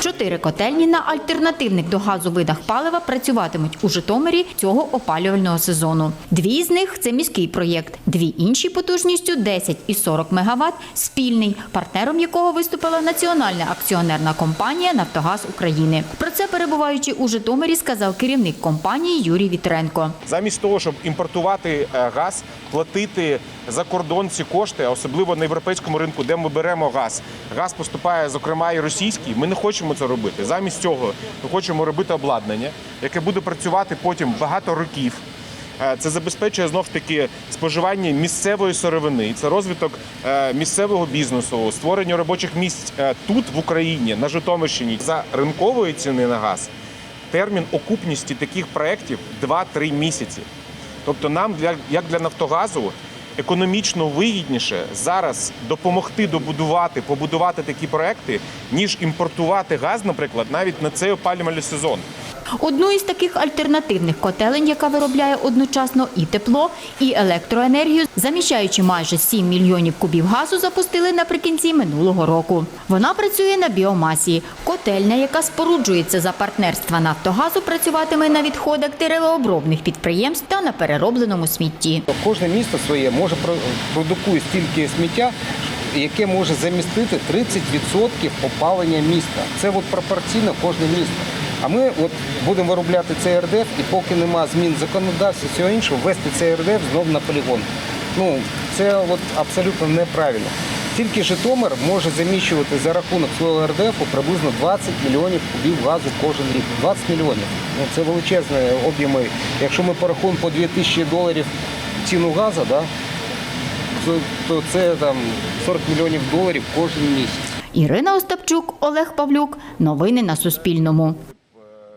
Чотири котельні на альтернативних до газу видах палива працюватимуть у Житомирі цього опалювального сезону. Дві з них це міський проєкт, дві інші потужністю 10 і 40 МВт – спільний, партнером якого виступила Національна акціонерна компанія «Нафтогаз України». Про це перебуваючи у Житомирі, сказав керівник компанії Юрій Вітренко. Замість того, щоб імпортувати е, газ, платити за кордон ці кошти, особливо на європейському ринку, де ми беремо газ. Газ поступає, зокрема, і російський. Ми не хочемо це робити. Замість цього ми хочемо робити обладнання, яке буде працювати потім багато років. Е, Це забезпечує знов таки споживання місцевої сировини, це розвиток е, місцевого бізнесу, створення робочих місць е, тут в Україні, на Житомирщині за ринкової ціни на газ. Термін окупності таких проєктів 2-3 місяці. Тобто нам як для Нафтогазу економічно вигідніше зараз допомогти добудувати, побудувати такі проекти, ніж імпортувати газ, наприклад, навіть на цей опалювальний сезон. Одну із таких альтернативних котелень, яка виробляє одночасно і тепло, і електроенергію, заміщаючи майже 7 мільйонів кубів газу, запустили наприкінці минулого року. Вона працює на біомасі. Котельня, яка споруджується за партнерства Нафтогазу, працюватиме на відходах деревообробних підприємств та на переробленому смітті. Кожне місто своє може про- продукує стільки сміття, яке може замістити 30% опалення міста. Це от пропорційно кожне місто. А ми от будемо виробляти цей РДФ, і поки нема змін законодавства всього іншого, ввести цей РДФ знов на полігон. Ну це от абсолютно неправильно. Тільки Житомир може заміщувати за рахунок свого РДФ приблизно 20 мільйонів кубів газу кожен рік. 20 мільйонів. Ну, це величезні об'єми. Якщо ми порахуємо по 2000 доларів ціну газу, да, то, то це там 40 мільйонів доларів кожен місяць. Ірина Остапчук, Олег Павлюк. Новини на Суспільному.